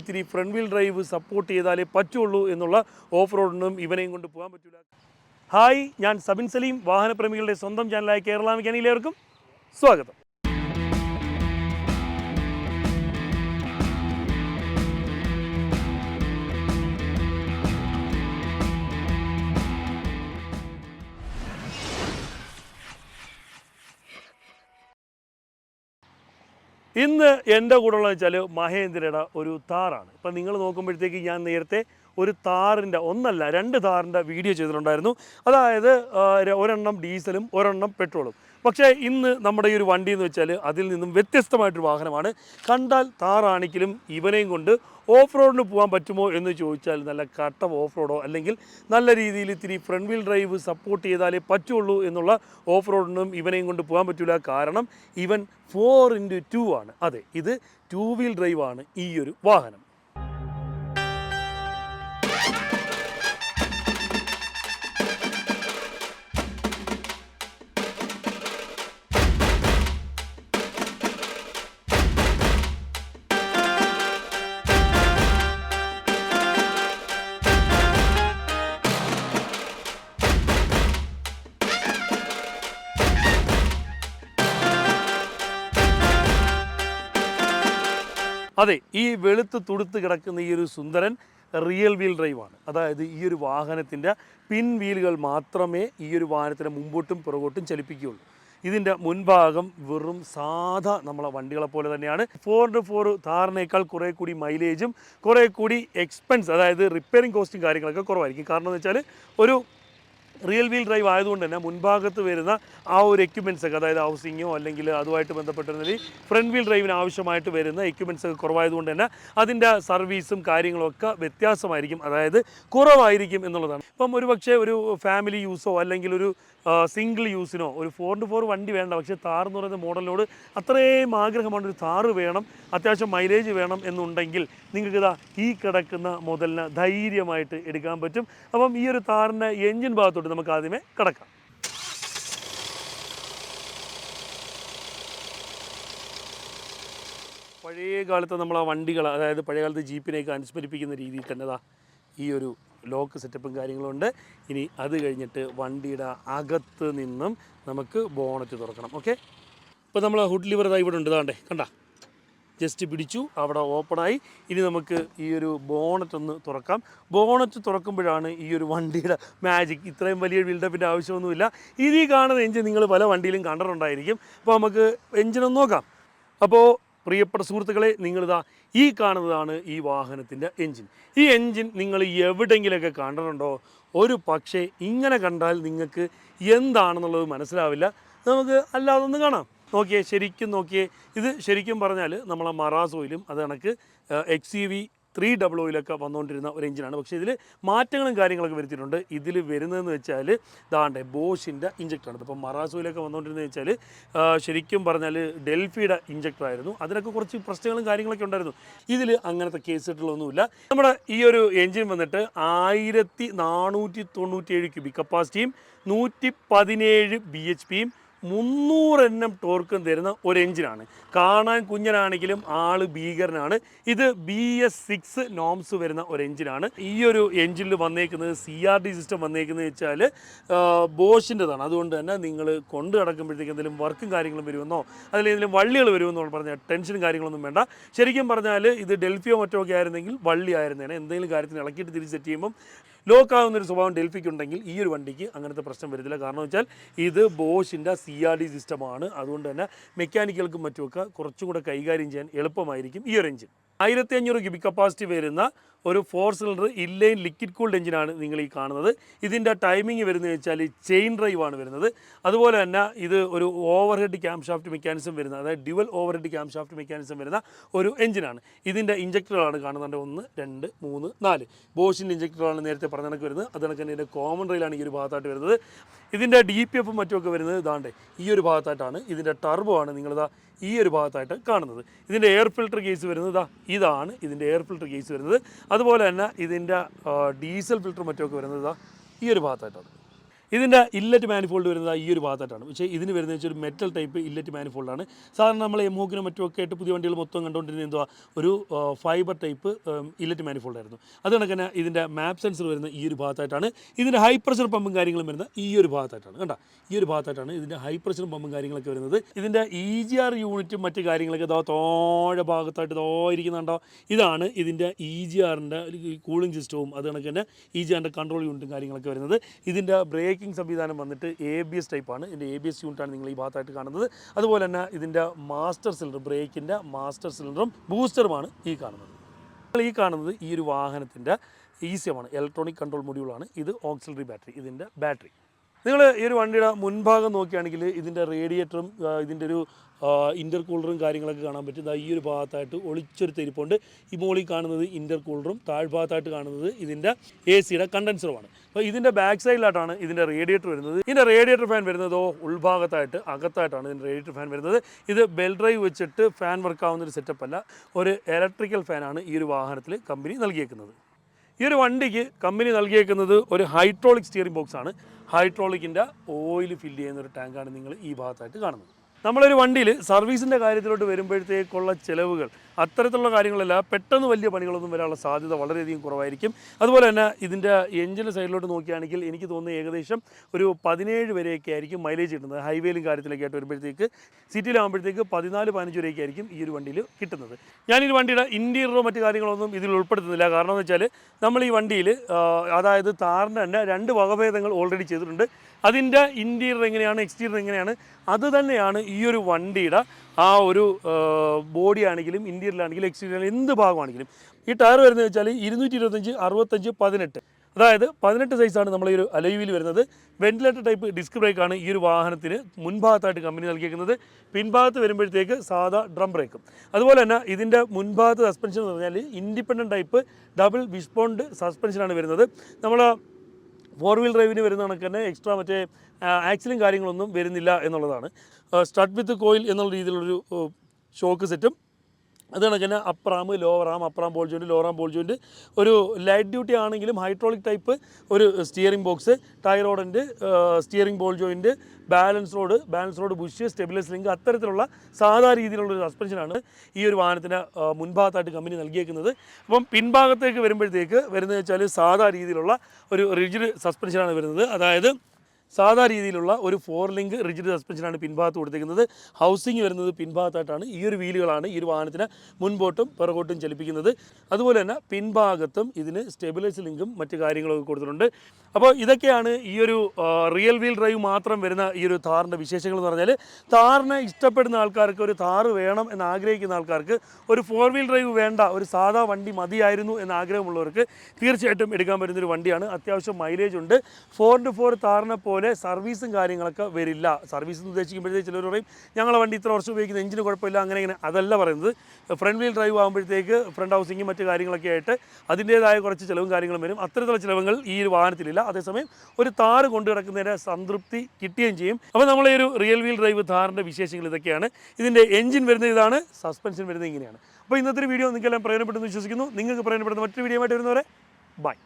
ഇത്തിരി front wheel drive support ചെയ്താലേ പറ്റുള്ളൂ എന്നുള്ള ഓഫ് റോഡിനും ഇവനെയും കൊണ്ട് പോകാൻ പറ്റില്ല ഹായ് ഞാൻ സബിൻ സലീം വാഹനപ്രേമികളുടെ സ്വന്തം ചാനലായ കേരള സ്വാഗതം. ഇന്ന് എന്റെ കൂടെ ഉള്ളത് വെച്ചാൽ മഹേന്ദ്രയുടെ ഒരു താറാണ്. ഇപ്പം നിങ്ങൾ നോക്കുമ്പോഴത്തേക്ക് ഞാൻ നേരത്തെ ഒരു താറിന്റെ ഒന്നല്ല രണ്ട് താറിന്റെ വീഡിയോ ചെയ്തിട്ടുണ്ടായിരുന്നു. അതായത് ഒരെണ്ണം ഡീസലും ഒരെണ്ണം പെട്രോളും. പക്ഷേ ഇന്ന് നമ്മുടെ ഈ ഒരു വണ്ടി എന്ന് വെച്ചാൽ അതിൽ നിന്നും വ്യത്യസ്തമായിട്ടൊരു വാഹനമാണ്. കണ്ടാൽ താറാണെങ്കിലും ഇവനെയും കൊണ്ട് ഓഫ് റോഡിന് പോകാൻ പറ്റുമോ എന്ന് ചോദിച്ചാൽ നല്ല കട്ട ഓഫ് റോഡോ അല്ലെങ്കിൽ നല്ല രീതിയിൽ ഇത്തിരി ഫ്രണ്ട് വീൽ ഡ്രൈവ് സപ്പോർട്ട് ചെയ്താലേ പറ്റുള്ളൂ എന്നുള്ള ഓഫ് റോഡിനും ഇവനെയും കൊണ്ട് പോകാൻ പറ്റില്ല കാരണം ഇവൻ ഫോർ ഇന്റു ടു ആണ്. അതെ ഇത് ടു വീൽ ഡ്രൈവാണ് ഈ ഒരു വാഹനം. അതെ ഈ വെളുത്ത് തുടുത്ത് കിടക്കുന്ന ഈ ഒരു സുന്ദരൻ റിയൽ വീൽ ഡ്രൈവാണ് അതായത് ഈ ഒരു വാഹനത്തിന്റെ പിൻ വീലുകൾ മാത്രമേ ഈ ഒരു വാഹനത്തിന്റെ മുമ്പോട്ടും പുറകോട്ടും ചലിപ്പിക്കുകയുള്ളൂ. ഇതിന്റെ മുൻഭാഗം വെറും സാധാ നമ്മളെ വണ്ടികളെ പോലെ തന്നെയാണ്. ഫോർ ഇന്റു ഫോർ താറിനേക്കാൾ കുറേ കൂടി മൈലേജും കുറേ കൂടി എക്സ്പെൻസ് അതായത് റിപ്പയറിംഗ് കോസ്റ്റും കാര്യങ്ങളൊക്കെ കുറവായിരിക്കും. കാരണം എന്ന് വെച്ചാൽ ഒരു റിയൽ വീൽ ഡ്രൈവ് ആയതുകൊണ്ട് തന്നെ മുൻഭാഗത്ത് വരുന്ന ആ ഒരു എക്യുപ്മെന്റ്സ് ഒക്കെ അതായത് ഹൗസിങ്ങോ അല്ലെങ്കിൽ അതുമായിട്ട് ബന്ധപ്പെട്ടിരുന്നതിൽ ഫ്രണ്ട് വീൽ ഡ്രൈവിന് ആവശ്യമായിട്ട് വരുന്ന എക്യുപ്മെന്റ്സ് ഒക്കെ കുറവായതുകൊണ്ട് തന്നെ അതിന്റെ സർവീസും കാര്യങ്ങളൊക്കെ വ്യത്യാസമായിരിക്കും. അതായത് കുറവായിരിക്കും എന്നുള്ളതാണ്. ഇപ്പം ഒരു പക്ഷേ ഒരു ഫാമിലി യൂസോ അല്ലെങ്കിൽ ഒരു സിംഗിൾ യൂസിനോ ഒരു ഫോർ ടു ഫോർ വണ്ടി വേണ്ട പക്ഷേ താർ എന്ന് പറയുന്ന മോഡലിനോട് അത്രയും ആഗ്രഹമാണ്. ഒരു താറ് വേണം അത്യാവശ്യം മൈലേജ് വേണം എന്നുണ്ടെങ്കിൽ നിങ്ങൾക്ക് ഇതാ ഈ കിടക്കുന്ന മുതലിന് ധൈര്യമായിട്ട് എടുക്കാൻ പറ്റും. അപ്പം ഈ ഒരു താറിന്റെ എൻജിൻ ഭാഗത്തോട്ട് നമുക്ക് ആദ്യമേ കിടക്കാം. പഴയ കാലത്ത് നമ്മൾ ആ വണ്ടികൾ അതായത് പഴയ കാലത്ത് ജീപ്പിനെയൊക്കെ അനുസ്മരിപ്പിക്കുന്ന രീതിയിൽ തന്നെ ദാ ഈ ഒരു ലോക്ക് സെറ്റപ്പും കാര്യങ്ങളും ഉണ്ട്. ഇനി അത് കഴിഞ്ഞിട്ട് വണ്ടിയുടെ അകത്ത് നിന്നും നമുക്ക് ബോണറ്റ് തുറക്കണം. ഓക്കെ? ഇപ്പോൾ നമ്മൾ ഹുഡ് ലിവർ ഇതാ ഇവിടെ ഉണ്ട്. ഇതാണ്ടേ കണ്ട? ജസ്റ്റ് പിടിച്ചു. അവിടെ ഓപ്പണായി. ഇനി നമുക്ക് ഈ ഒരു ബോണറ്റ് ഒന്ന് തുറക്കാം. ബോണറ്റ് തുറക്കുമ്പോഴാണ് ഈ ഒരു വണ്ടിയുടെ മാജിക് ഇത്രയും വലിയ ബിൽഡപ്പിന്റെ ആവശ്യമൊന്നുമില്ല. ഇതിൽ കാണുന്ന എഞ്ചിൻ നിങ്ങൾ പല വണ്ടിയിലും കണ്ടിട്ടുണ്ടായിരിക്കും. അപ്പോൾ നമുക്ക് എഞ്ചിനൊന്ന് നോക്കാം. അപ്പോൾ പ്രിയപ്പെട്ട സുഹൃത്തുക്കളെ നിങ്ങളിതാ ഈ കാണുന്നതാണ് ഈ വാഹനത്തിന്റെ എൻജിൻ ഈ എൻജിൻ നിങ്ങൾ എവിടെയെങ്കിലുമൊക്കെ കണ്ടിട്ടുണ്ടോ? ഒരു പക്ഷേ ഇങ്ങനെ കണ്ടാൽ നിങ്ങൾക്ക് എന്താണെന്നുള്ളത് മനസ്സിലാവില്ല. നമുക്ക് അല്ലാതൊന്ന് കാണാം. നോക്കിയേ ശരിക്കും നോക്കിയേ ഇത് ശരിക്കും പറഞ്ഞാൽ നമ്മളെ മറാസോയിലും അത് കണക്ക് X U V three double ഓയിലൊക്കെ വന്നുകൊണ്ടിരുന്ന ഒരു എഞ്ചിനാണ്. പക്ഷേ ഇതിൽ മാറ്റങ്ങളും കാര്യങ്ങളൊക്കെ വരുത്തിയിട്ടുണ്ട്. ഇതിൽ വരുന്നതെന്ന് വെച്ചാൽ ദാണ്ടെ ബോഷിന്റെ ഇഞ്ചക്ടറാണ് ഇതിപ്പോൾ മറാസോയിലൊക്കെ വന്നുകൊണ്ടിരുന്നത് വെച്ചാൽ ശരിക്കും പറഞ്ഞാൽ ഡെൽഫിയുടെ ഇഞ്ചക്ടറായിരുന്നു അതിനൊക്കെ കുറച്ച് പ്രശ്നങ്ങളും കാര്യങ്ങളൊക്കെ ഉണ്ടായിരുന്നു. ഇതിൽ അങ്ങനത്തെ കേസുകളൊന്നുമില്ല നമ്മുടെ ഈ ഒരു എഞ്ചിൻ വന്നിട്ട് ആയിരത്തി നാനൂറ്റി തൊണ്ണൂറ്റി ഏഴ് ക്യൂബിക് കപ്പാസിറ്റിയും നൂറ്റി പതിനേഴ് ബി എച്ച് പിയും മുന്നൂറ് എൻ എം ടോർക്കും തരുന്ന ഒരു എഞ്ചിനാണ്. കാണാൻ കുഞ്ഞനാണെങ്കിലും ആൾ ഭീകരനാണ്. ഇത് ബി എസ് സിക്സ് നോംസ് വരുന്ന ഒരു എഞ്ചിനാണ്. ഈ ഒരു എഞ്ചിനിൽ വന്നേക്കുന്നത് സി ആർ ഡി സിസ്റ്റം വന്നേക്കുന്നത് വെച്ചാൽ ബോഷിന്റെതാണ്. അതുകൊണ്ട് തന്നെ നിങ്ങൾ കൊണ്ടു കിടക്കുമ്പോഴത്തേക്ക് എന്തെങ്കിലും വർക്കും കാര്യങ്ങളും വരുമെന്നോ അതിൽ എന്തെങ്കിലും വള്ളികൾ വരുമെന്നോ പറഞ്ഞാൽ ടെൻഷനും കാര്യങ്ങളൊന്നും വേണ്ട. ശരിക്കും പറഞ്ഞാൽ ഇത് ഡെൽഫിയോ മറ്റോ ഒക്കെ ആയിരുന്നെങ്കിൽ വള്ളി ആയിരുന്നേനെ. എന്തെങ്കിലും കാര്യത്തിന് ഇളക്കിയിട്ട് തിരിച്ച് സെറ്റ് ചെയ്യുമ്പം ലോക്ക് ആകുന്ന ഒരു സ്വഭാവം ഡൽഹിക്കുണ്ടെങ്കിൽ ഈ ഒരു വണ്ടിക്ക് അങ്ങനത്തെ പ്രശ്നം വരത്തില്ല. കാരണം വെച്ചാൽ ഇത് ബോഷിന്റെ സി ആർ ഡി സിസ്റ്റമാണ് അതുകൊണ്ട് തന്നെ മെക്കാനിക്കുകൾക്കും മറ്റുമൊക്കെ കുറച്ചും കൂടെ കൈകാര്യം ചെയ്യാൻ എളുപ്പമായിരിക്കും ഈ ഒരു എഞ്ചിൻ ആയിരത്തി അഞ്ഞൂറ് ക്യൂബിക് കപ്പാസിറ്റി വരുന്ന ഒരു four cylinder inline liquid cooled എഞ്ചിനാണ് നിങ്ങൾ ഈ കാണുന്നത്. ഇതിന്റെ ടൈമിംഗ് വരുന്നത് വെച്ചാൽ ചെയിൻ ഡ്രൈവ് ആണ് വരുന്നത്. അതുപോലെ തന്നെ ഇത് ഒരു over head cam shaft mechanism വരുന്ന അതായത് dual over head cam shaft mechanism വരുന്ന ഒരു എഞ്ചിനാണ്. ഇതിന്റെ ഇഞ്ചക്ടറുകളാണ് കാണുന്നത്. ഒന്ന് രണ്ട് മൂന്ന് നാല്. ബോഷിന്റെ ഇഞ്ചക്ടറാണ് നേരത്തെ പറഞ്ഞ കണക്ക് വരുന്നത്. അത് കണക്ക് തന്നെ ഇതിന്റെ കോമൺ റെയിലാണ് ഈ ഒരു ഭാഗത്തായിട്ട് വരുന്നത്. ഇതിന്റെ ഡി പി എഫും മറ്റുമൊക്കെ വരുന്നത് ഇതാണ്ട് ഈ ഒരു ഭാഗത്തായിട്ടാണ്. ഇതിന്റെ ടർബോ ആണ്. നിങ്ങളിതാ ഈ ഒരു ഭാഗത്തായിട്ട് കാണുന്നത്. ഇതിന്റെ എയർ ഫിൽട്ടർ കേസ് വരുന്നത് ഇതാ ഇതാണ് ഇതിന്റെ എയർ ഫിൽട്ടർ കേസ് വരുന്നത്. അതുപോലെ തന്നെ ഇതിന്റെ ഡീസൽ ഫിൽട്ടർ മറ്റുമൊക്കെ വരുന്നത് ഇതാ ഈ ഒരു ഭാഗത്തായിട്ടാണ്. ഇതിന്റെ ഇല്ലറ്റ് മാനിഫോൾഡ് വരുന്നത് ഈ ഒരു ഭാഗത്തായിട്ടാണ്. പക്ഷേ ഇതിന് വരുന്നത് വെച്ചാൽ ഒരു മെറ്റൽ ടൈപ്പ് ഇല്ലറ്റ് മാനിഫോൾഡാണ് സാധാരണ നമ്മൾ എമോക്കിനും മറ്റുമൊക്കെ ആയിട്ട് പുതിയ വണ്ടികൾ മൊത്തം കണ്ടുകൊണ്ടിരുന്നത് എന്തുവാ? ഒരു ഫൈബർ ടൈപ്പ് ഇല്ലറ്റ് മാനിഫോൾഡായിരുന്നു അത് കണക്കിന് ഇതിന്റെ മാപ്പ് സെൻസർ വരുന്ന ഈ ഒരു ഭാഗത്തായിട്ടാണ്. ഇതിന്റെ ഹൈ പ്രഷർ പമ്പും കാര്യങ്ങളും വരുന്ന ഈ ഒരു ഭാഗത്തായിട്ടാണ്. കണ്ട? ഈ ഒരു ഭാഗത്തായിട്ടാണ് ഇതിന്റെ ഹൈ പ്രഷർ പമ്പും കാര്യങ്ങളൊക്കെ വരുന്നത്. ഇതിന്റെ ഇ ജി ആർ യൂണിറ്റും മറ്റു കാര്യങ്ങളൊക്കെ ഇതാ തോഴ ഭാഗത്തായിട്ട് ഇതോ ഇരിക്കുന്നുണ്ടോ? ഇതാണ് ഇതിന്റെ ഇ ജി ആറിന്റെ കൂളിംഗ് സിസ്റ്റവും അത് കണക്ക് തന്നെ ഇ ജി ആറിന്റെ കൺട്രോൾ യൂണിറ്റും കാര്യങ്ങളൊക്കെ വരുന്നത്. ഇതിന്റെ ബ്രേക്കിംഗ് സംവിധാനം വന്നിട്ട് എ ബി എസ് ടൈപ്പാണ് ഇതിന്റെ എ ബി എസ് യൂണിറ്റാണ് നിങ്ങൾ ഈ ഭാഗത്തായിട്ട് കാണുന്നത്. അതുപോലെ തന്നെ ഇതിന്റെ മാസ്റ്റർ സിലിണ്ടർ ബ്രേക്കിന്റെ മാസ്റ്റർ സിലിണ്ടറും ബൂസ്റ്ററുമാണ് ഈ കാണുന്നത്. നിങ്ങൾ ഈ കാണുന്നത് ഈ ഒരു വാഹനത്തിന്റെ ഈസിയമാണ് ഇലക്ട്രോണിക് കൺട്രോൾ മൊഡ്യൂളാണ് ഇത് ഓക്സിലറി ബാറ്ററി ഇതിന്റെ ബാറ്ററി നിങ്ങൾ ഈ ഒരു വണ്ടിയുടെ മുൻഭാഗം നോക്കുകയാണെങ്കിൽ ഇതിന്റെ റേഡിയേറ്ററും ഇതിന്റെ ഒരു ഇന്റർ കൂളറും കാര്യങ്ങളൊക്കെ കാണാൻ പറ്റും. ഈ ഒരു ഭാഗത്തായിട്ട് ഒളിച്ചൊരു തെരിപ്പുണ്ട്. ഈ മുകളിൽ കാണുന്നത് ഇന്റർ കൂളറും താഴ്ഭാഗത്തായിട്ട് കാണുന്നത് ഇതിന്റെ എ സിയുടെ കണ്ടൻസറുമാണ് അപ്പോൾ ഇതിന്റെ ബാക്ക് സൈഡിലായിട്ടാണ് ഇതിന്റെ റേഡിയേറ്റർ വരുന്നത്. ഇതിന്റെ റേഡിയേറ്റർ ഫാൻ വരുന്നതോ ഉൾഭാഗത്തായിട്ട് അകത്തായിട്ടാണ് ഇതിന്റെ റേഡിയേറ്റർ ഫാൻ വരുന്നത്. ഇത് ബെൽ ഡ്രൈവ് വെച്ചിട്ട് ഫാൻ വർക്കാവുന്ന ഒരു സെറ്റപ്പ് അല്ല. ഒരു ഇലക്ട്രിക്കൽ ഫാനാണ് ഈ ഒരു വാഹനത്തിൽ കമ്പനി നൽകിയേക്കുന്നത്. ഈ ഒരു വണ്ടിക്ക് കമ്പനി നൽകിയേക്കുന്നത് ഒരു ഹൈഡ്രോളിക് സ്റ്റിയറിംഗ് ബോക്സ് ആണ്. ഹൈഡ്രോളിക്കിന്റെ ഓയിൽ ഫില്ല് ചെയ്യുന്ന ഒരു ടാങ്കാണ് നിങ്ങൾ ഈ ഭാഗത്തായിട്ട് കാണുന്നത്. നമ്മളൊരു വണ്ടിയിൽ സർവീസിന്റെ കാര്യത്തിലോട്ട് വരുമ്പോഴത്തേക്കുള്ള ചിലവുകൾ അത്തരത്തിലുള്ള കാര്യങ്ങളല്ല പെട്ടെന്ന് വലിയ പണികളൊന്നും വരാനുള്ള സാധ്യത വളരെയധികം കുറവായിരിക്കും. അതുപോലെ തന്നെ ഇതിന്റെ എഞ്ചിന്റെ സൈഡിലോട്ട് നോക്കുകയാണെങ്കിൽ എനിക്ക് തോന്നുന്നു ഏകദേശം ഒരു പതിനേഴ് വരെയൊക്കെ ആയിരിക്കും മൈലേജ് കിട്ടുന്നത്. ഹൈവേയിലും കാര്യത്തിലൊക്കെ ആയിട്ട് വരുമ്പോഴത്തേക്ക് സിറ്റിയിലാകുമ്പോഴത്തേക്ക് പതിനാല് പതിനഞ്ച് വരെയൊക്കെ ആയിരിക്കും ഈ ഒരു വണ്ടിയിൽ കിട്ടുന്നത്. ഞാൻ ഈ വണ്ടിയുടെ ഇന്റീരിയറോ മറ്റു കാര്യങ്ങളൊന്നും ഇതിൽ ഉൾപ്പെടുത്തുന്നില്ല. കാരണം എന്ന് വെച്ചാൽ നമ്മൾ ഈ വണ്ടിയിൽ അതായത് താറിന്റെ തന്നെ രണ്ട് വകഭേദങ്ങൾ ഓൾറെഡി ചെയ്തിട്ടുണ്ട്. അതിന്റെ ഇന്റീരിയർ എങ്ങനെയാണ് എക്സ്റ്റീരിയർ എങ്ങനെയാണ് അത് തന്നെയാണ് ഈ ഒരു വണ്ടിയുടെ ആ ഒരു ബോഡി ആണെങ്കിലും ഇന്റീരിയറിലാണെങ്കിലും എക്സ്റ്റീരിയർ എന്ത് ഭാഗമാണെങ്കിലും. ഈ ടയർ വരുന്നത് വെച്ചാൽ ഇരുന്നൂറ്റി ഇരുപത്തഞ്ച് അറുപത്തഞ്ച് പതിനെട്ട്. അതായത് പതിനെട്ട് സൈസാണ് നമ്മൾ ഈ ഒരു അലൈവിൽ വരുന്നത്. വെന്റിലേറ്റർ ടൈപ്പ് ഡിസ്ക് ബ്രേക്കാണ് ഈ ഒരു വാഹനത്തിന് മുൻഭാഗത്തായിട്ട് കമ്പനി നൽകിയിരിക്കുന്നത് പിൻഭാഗത്ത് വരുമ്പോഴത്തേക്ക് സാധാ ഡ്രം ബ്രേക്കും അതുപോലെ തന്നെ ഇതിന്റെ മുൻഭാഗത്ത് സസ്പെൻഷൻ എന്ന് പറഞ്ഞാൽ ഇൻഡിപെൻഡന്റ് ടൈപ്പ് ഡബിൾ വിസ്പോണ്ട് സസ്പെൻഷനാണ് വരുന്നത്. നമ്മൾ ഫോർ വീൽ ഡ്രൈവിന് വരുന്ന കണക്ക് തന്നെ എക്സ്ട്രാ മറ്റേ ആക്സിലും കാര്യങ്ങളൊന്നും വരുന്നില്ല എന്നുള്ളതാണ്. സ്റ്റഡ് വിത്ത് കോയിൽ എന്നുള്ള രീതിയിലുള്ളൊരു ഷോക്ക് സെറ്റും അത് കണക്ക് തന്നെ upper arm lower arm upper arm ball joint lower arm ball joint ഒരു ലൈറ്റ് ഡ്യൂട്ടി ആണെങ്കിലും ഹൈഡ്രോളിക് ടൈപ്പ് ഒരു സ്റ്റിയറിംഗ് ബോക്സ് റോഡിന്റെ steering ball joint balance rod balance rod bush stabilise link അത്തരത്തിലുള്ള സാധാ രീതിയിലുള്ള ഒരു സസ്പെൻഷനാണ് ഈ ഒരു വാഹനത്തിന് മുൻഭാഗത്തായിട്ട് കമ്പനി നൽകിയേക്കുന്നത്. അപ്പം പിൻഭാഗത്തേക്ക് വരുമ്പോഴത്തേക്ക് വരുന്നത് വെച്ചാൽ സാധാ രീതിയിലുള്ള ഒരു റിജിഡ് സസ്പെൻഷനാണ് വരുന്നത്. അതായത് സാധാ രീതിയിലുള്ള ഒരു ഫോർ ലിങ്ക് റിജിഡ് സസ്പെൻഷനാണ് പിൻഭാഗത്ത് കൊടുത്തിരിക്കുന്നത് ഹൗസിംഗ് വരുന്നത് പിൻഭാഗത്തായിട്ടാണ്. ഈ ഒരു വീലുകളാണ് ഈ ഒരു വാഹനത്തിന് മുൻപോട്ടും പിറകോട്ടും ചലിപ്പിക്കുന്നത്. അതുപോലെ തന്നെ പിൻഭാഗത്തും ഇതിന് സ്റ്റെബിലൈസ് ലിങ്കും മറ്റു കാര്യങ്ങളൊക്കെ കൊടുത്തിട്ടുണ്ട്. അപ്പോൾ ഇതൊക്കെയാണ് ഈ ഒരു റിയൽ വീൽ ഡ്രൈവ് മാത്രം വരുന്ന ഈ ഒരു താറിന്റെ വിശേഷങ്ങൾ എന്ന് പറഞ്ഞാൽ താറിനെ ഇഷ്ടപ്പെടുന്ന ആൾക്കാർക്ക് ഒരു താറ് വേണം എന്ന് ആഗ്രഹിക്കുന്ന ആൾക്കാർക്ക് ഒരു ഫോർ വീൽ ഡ്രൈവ് വേണ്ട ഒരു സാധാ വണ്ടി മതിയായിരുന്നു എന്ന് ആഗ്രഹമുള്ളവർക്ക് തീർച്ചയായിട്ടും എടുക്കാൻ പറ്റുന്നൊരു വണ്ടിയാണ്. അത്യാവശ്യം മൈലേജ് ഉണ്ട്. ഫോർ ടു ഫോർ താറിനെ പോലെ സർവീസും കാര്യങ്ങളൊക്കെ വരില്ല. സർവീസ് എന്ന് ഉദ്ദേശിക്കുമ്പോഴത്തേക്ക് ചിലർ പറയും ഞങ്ങളെ വണ്ടി ഇത്ര വർഷം ഉപയോഗിക്കുന്ന എഞ്ചിന് കുഴപ്പമില്ല അങ്ങനെ ഇങ്ങനെ. അതല്ല പറയുന്നത്. ഫ്രണ്ട് വീൽ ഡ്രൈവ് ആകുമ്പോഴത്തേക്ക് ഫ്രണ്ട് ഹൗസിങ്ങും മറ്റു കാര്യങ്ങളൊക്കെ ആയിട്ട് അതിന്റേതായ കുറച്ച് ചിലവും കാര്യങ്ങളും വരും. അത്തരത്തിലുള്ള ചിലവുകൾ ഈ ഒരു വാഹനത്തിലില്ല. അതേസമയം ഒരു താറ് കൊണ്ടു കിടക്കുന്നതിന്റെ സംതൃപ്തി കിട്ടുകയും ചെയ്യും. അപ്പോൾ നമ്മൾ ഒരു റിയൽ വീൽ ഡ്രൈവ് താറിന്റെ വിശേഷങ്ങൾ ഇതൊക്കെയാണ്. ഇതിന്റെ എഞ്ചിൻ വരുന്നത് ഇതാണ് സസ്പെൻഷൻ വരുന്നത് ഇങ്ങനെയാണ്. അപ്പോൾ ഇന്നത്തെ വീഡിയോ നിങ്ങൾക്കെല്ലാം പ്രയോജനപ്പെടുന്നു വിശ്വസിക്കുന്നു. നിങ്ങൾക്ക് പ്രയോജനപ്പെടുന്ന മറ്റൊരു വീഡിയോ ആയിട്ട് വരുന്നവരെ ബൈ